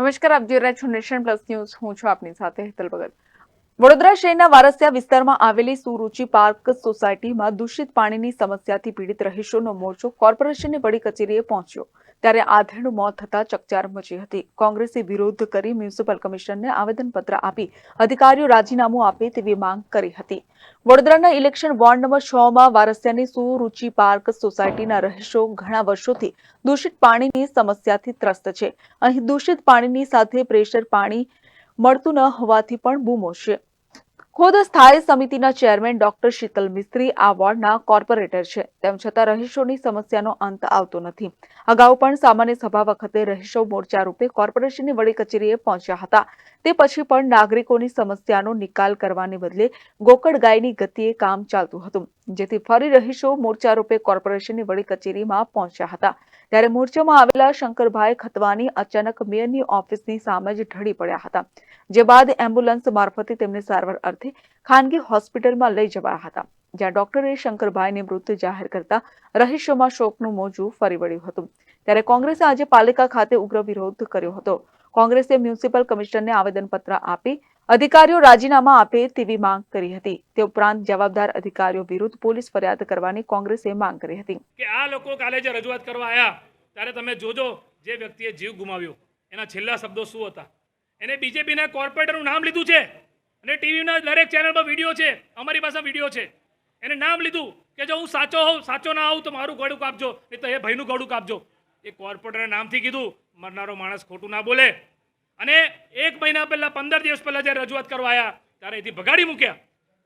નમસ્કાર, આપ જોઈ રહ્યા છો નેશન પ્લસ ન્યૂઝ. હું છું આપની સાથે હેતલ ભગત. વડોદરા શહેરના વારસિયા વિસ્તારમાં આવેલી સુરુચિ પાર્ક સોસાયટીમાં દૂષિત પાણીની સમસ્યાથી પીડિત રહીશોનો મોરચો કોર્પોરેશનની વડી કચેરીએ પહોંચ્યો. ત્યારે આધેડનું મોત થતા ચકચાર મચી હતી. કોંગ્રેસે વિરોધ કરી મ્યુનિસિપલ કમિશનરને આવેદનપત્ર આપી અધિકારીઓ રાજીનામું આપે તેવી માંગ કરી હતી. વડોદરાના ઇલેક્શન વોર્ડ નંબર છ માં વારસિયાની સુરુચિ પાર્ક સોસાયટીના રહેશો ઘણા વર્ષોથી દૂષિત પાણીની સમસ્યાથી ત્રસ્ત છે. અહીં દૂષિત પાણીની સાથે પ્રેશર પાણી મળતું ન હોવાથી પણ બૂમો છે. ખુદ સ્થાયી સમિતિના ચેરમેન ડોક્ટર શીતલ મિસ્ત્રી આ વોર્ડના કોર્પોરેટર છે. તેમ છતાં રહીશોની સમસ્યાનો અંત આવતો નથી. અગાઉ પણ સામાન્ય સભા વખતે રહીશો મોરચા રૂપે કોર્પોરેશનની વડી કચેરીએ પહોંચ્યા હતા. તે પછી પણ નાગરિકોની સમસ્યાનો નિકાલ કરવાને બદલે ગોકળ ગાયની ગતિએ કામ ચાલતું હતું. જેથી ફરી રહીશો મોરચા રૂપે કોર્પોરેશનની વડી કચેરીમાં પહોંચ્યા હતા. ત્યારે મોરચામાં આવેલા શંકરભાઈ ખતવાની અચાનક મેયરની ઓફિસની સામે જ ઢળી પડ્યા હતા, જે બાદ એમ્બ્યુલન્સ મારફતે તેમને સારવાર અર્થે ખાનગી હોસ્પિટલમાં લઈ જવાયા હતા, જ્યાં ડોક્ટરે શંકરભાઈને મૃત જાહેર કરતા રહીશોમાં શોકનું મોજું ફરી વળ્યું હતું. ત્યારે કોંગ્રેસે આજે પાલિકા ખાતે ઉગ્ર વિરોધ કર્યો હતો. કોંગ્રેસે મ્યુનિસિપલ કમિશનરને આવેદનપત્ર આપી અધિકારીઓ રાજીનામા આપે તેવી માંગ કરી હતી. તે ઉપરાંત જવાબદાર અધિકારીઓ વિરુદ્ધ પોલીસ ફરિયાદ કરવાની કોંગ્રેસે માંગ કરી હતી. કે આ લોકો કાલે જે રજૂઆત કરવા આવ્યા ત્યારે તમે જોજો જે વ્યક્તિએ જીવ ગુમાવ્યો. એના છેલ્લા શબ્દો શું હતા? એને બીજેપીના કોર્પોરેટરનું નામ લીધું છે. અને ટીવીના દરેક ચેનલ પર વીડિયો છે. અમારી પાસે વીડિયો છે. એને નામ લીધું કે જો હું સાચો હોઉં, સાચો ના આવું તો મારું ગળું કાપજો, નહીં તો એ ભાઈનું ગળું કાપજો. એ કોર્પોરેટરના નામથી કીધું, મરનારો માણસ ખોટું ના બોલે. અને એક મહિના પહેલાં, પંદર દિવસ પહેલાં જ્યારે રજૂઆત કરવા આવ્યા ત્યારે એથી ભગાડી મૂક્યા.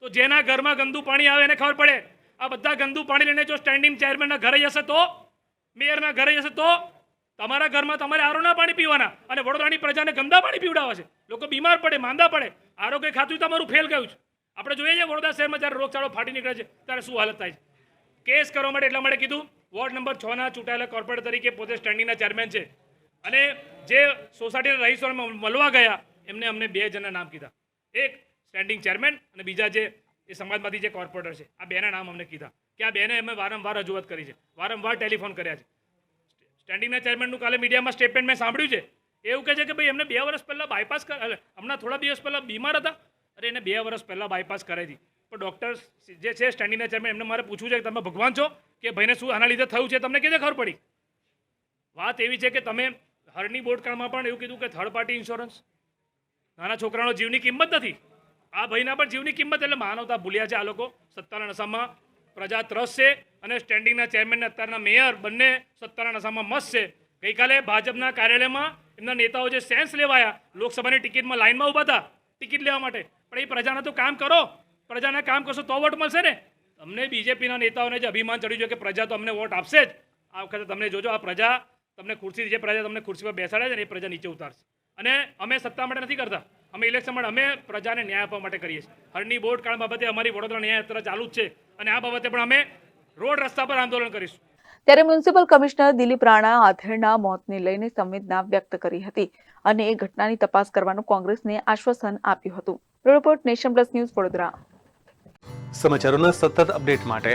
તો જેના ઘરમાં ગંદુ પાણી આવે એને ખબર પડે. આ બધા ગંદુ પાણી લઈને જો સ્ટેન્ડિંગ ચેરમેનના ઘરે જશે તો મેયરના ઘરે જશે તો, તમારા ઘરમાં તમારે આરોના પાણી પીવાના. અને વડોદરાની પ્રજાને ગંદા પાણી પીવડાવે છે. લોકો બીમાર પડે, માંદા પડે. આરોગ્ય ખાતું તમારું ફેલ ગયું છે. આપણે જોઈએ છીએ વડોદરા શહેરમાં જ્યારે રોગચાળો ફાટી નીકળે છે, ત્યારે શું હાલત થાય છે? કેસ કરવા માટે એટલા માટે કીધું. વોર્ડ નંબર છના ચૂંટાયેલા કોર્પોરેટર તરીકે પોતે સ્ટેન્ડિંગના ચેરમેન છે. અને જે સોસાયટીના રહીશોને મળવા ગયા, એમને અમને બે જણના નામ કીધા. એક સ્ટેન્ડિંગ ચેરમેન અને બીજા જે એ સમાજમાંથી જે કોર્પોરેટર છે, આ બેના નામ અમને કીધા. કે આ બેને અમે વારંવાર રજૂઆત કરી છે, વારંવાર ટેલિફોન કર્યા છે. સ્ટેન્ડિંગના ચેરમેનનું કાલે મીડિયામાં સ્ટેટમેન્ટ મેં સાંભળ્યું છે. એવું કહે છે કે ભાઈ, એમને બે વર્ષ પહેલાં બાયપાસ કરે હમણાં થોડા દિવસ પહેલાં બીમાર હતા. અરે, એને બે વર્ષ પહેલાં બાયપાસ કરાવી હતી. પણ ડૉક્ટર જે છે સ્ટેન્ડિંગના ચેરમેન એમને મારે પૂછવું છે કે તમે ભગવાન છો? કે ભાઈને શું આના લીધે થયું છે? તમને કેવી ખબર પડી? વાત એવી છે કે તમે હરની બોટકાળમાં પણ એવું કીધું કે થર્ડ પાર્ટી ઇન્સ્યોરન્સ નાના છોકરાનો જીવની કિંમત નથી. આ ભાઈના પણ જીવની કિંમત એટલે માનવતા ભૂલ્યા છે આ લોકો. સત્તાના નશામાં પ્રજા ત્રસ્ત છે અને સ્ટેન્ડિંગના ચેરમેન અત્યારના મેયર બંને સત્તાના નશામાં મસ્ત છે. ગઈકાલે ભાજપના કાર્યાલયમાં એમના નેતાઓ જે સેન્સ લેવાયા, લોકસભાની ટિકિટમાં લાઇનમાં ઊભા હતા, ટિકિટ લેવા માટે. પણ એ પ્રજાના તો કામ કરો. પ્રજાના કામ કરશો તો વોટ મળશે ને? તમને બીજેપીના નેતાઓને જે અભિમાન ચડ્યું છે કે પ્રજા તો અમને વોટ આપશે જ. આ વખતે તમને જોજો, આ પ્રજા તમને ખુરશી જે પ્રજા તમને ખુરશી પર બેસાડે છે ને એ પ્રજા નીચે ઉતારશે. અને અમે સત્તા માટે નથી કરતા. અમે ઇલેક્શન માટે અમે પ્રજાને ન્યાય આપવા માટે કરીએ છીએ. હરની બોર્ડ કાળ બાબતે અમારી વડોદરા ન્યાય યાત્રા ચાલુ જ છે અને આ બાબતે પણ અમે રોડ રસ્તા પર આંદોલન કરીશું. ત્યારે મ્યુનિસિપલ કમિશનર દિલીપ રાણા આધેડના મોતને લઈને સંવેદના વ્યક્ત કરી હતી અને એ ઘટનાની તપાસ કરવાનું કોંગ્રેસને આશ્વાસન આપ્યું હતું. Report nation plus news Vadodara. સમાચારોના સતત અપડેટ માટે